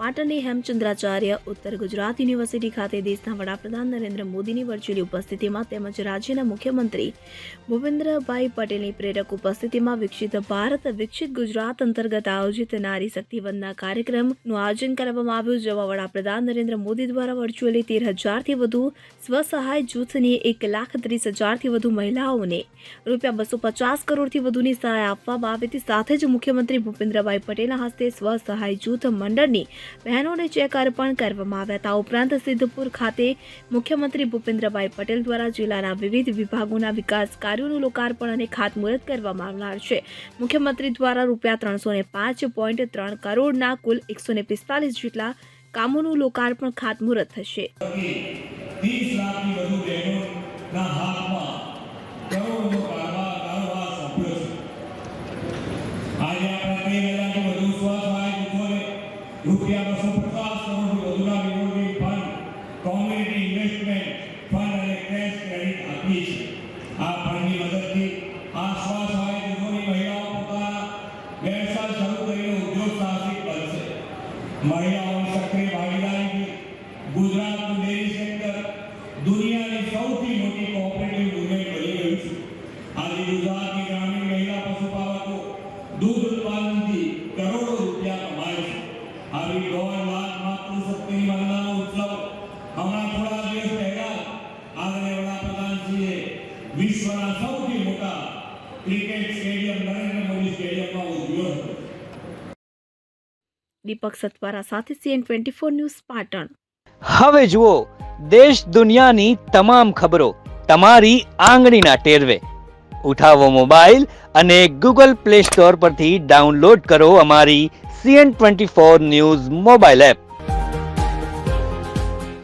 પાટણની હેમચંદ્રાચાર્ય ઉત્તર ગુજરાત યુનિવર્સિટી ખાતે દેશના વડાપ્રધાન નરેન્દ્ર મોદીની વર્ચ્યુઅલ ઉપસ્થિતિમાં તેમજ રાજ્યના મુખ્યમંત્રી ભૂપેન્દ્રભાઈ પટેલની પ્રેરક ઉપસ્થિતિમાં વિકસિત ભારત, વિકસિત ગુજરાત અંતર્ગત આયોજિત નારી શક્તિ વંદના કાર્યક્રમનું આયોજન કરવામાં આવ્યું, જેમાં વડાપ્રધાન નરેન્દ્ર મોદી દ્વારા વર્ચ્યુઅલી તેર હજારથી વધુ સ્વસહાય જૂથની એક લાખ ત્રીસ હજારથી વધુ મહિલાઓને રૂપિયા બસો પચાસ કરોડથી વધુની સહાય આપવામાં આવી હતી. સાથે જ મુખ્યમંત્રી ભૂપેન્દ્રભાઈ પટેલના હસ્તે સ્વસહાય જૂથ મંડળની બહેનોને ચેક અર્પણ કરવામાં આવ્યા હતા. ઉપરાંત સિદ્ધપુર ખાતે મુખ્યમંત્રી ભૂપેન્દ્રભાઈ પટેલ દ્વારા જિલ્લાના વિવિધ વિભાગોના વિકાસ કાર્યોનું લોકાર્પણ અને ખાતમુહૂર્ત કરવામાં આવનાર છે. મુખ્યમંત્રી દ્વારા રૂપિયા ત્રણસો ને પાંચ પોઈન્ટ ત્રણ કરોડના કુલ એકસો ને પિસ્તાલીસ જેટલા કામોનું લોકાર્પણ ખાતમુહૂર્ત થશે. ત્રીસ રૂપિયા બસો પચાસ કરોડથી વધુના revolving fund community investment fund અને કેશ ક્રેડિટ આપીએ છીએ આ ફંડની મદદથી આ સ્વસહાય જૂથોની મહિલાઓ પોતાના વ્યવસાય શરૂ કરીને ઉદ્યોગ સાહસિક બનશે મહિલાઓની સક્રિય ભાગીદારીથી ગુજરાતનું ડેરી સેક્ટર દુનિયાની સૌથી મોટી કોઓપરેટિવ મુવમેન્ટ બની ગયું છે આજે ગુજરાતની ગ્રામીણ મહિલા પશુપાલકો દૂધ ઉત્પાદનથી વિશ્વના સૌથી મોટા ક્રિકેટ સ્ટેડિયમ નરેન્દ્ર મોદી સ્ટેડિયમમાં ઉજવ્યો હતો. દીપક સતવારા સાથે C N twenty four news Patan. હવે જુઓ દેશ દુનિયાની તમામ ખબરો તમારી આંગળીના ટેરવે. ઉઠાવો મોબાઈલ અને ગૂગલ પ્લે સ્ટોર પરથી ડાઉનલોડ કરો અમારી C N twenty four news mobile app.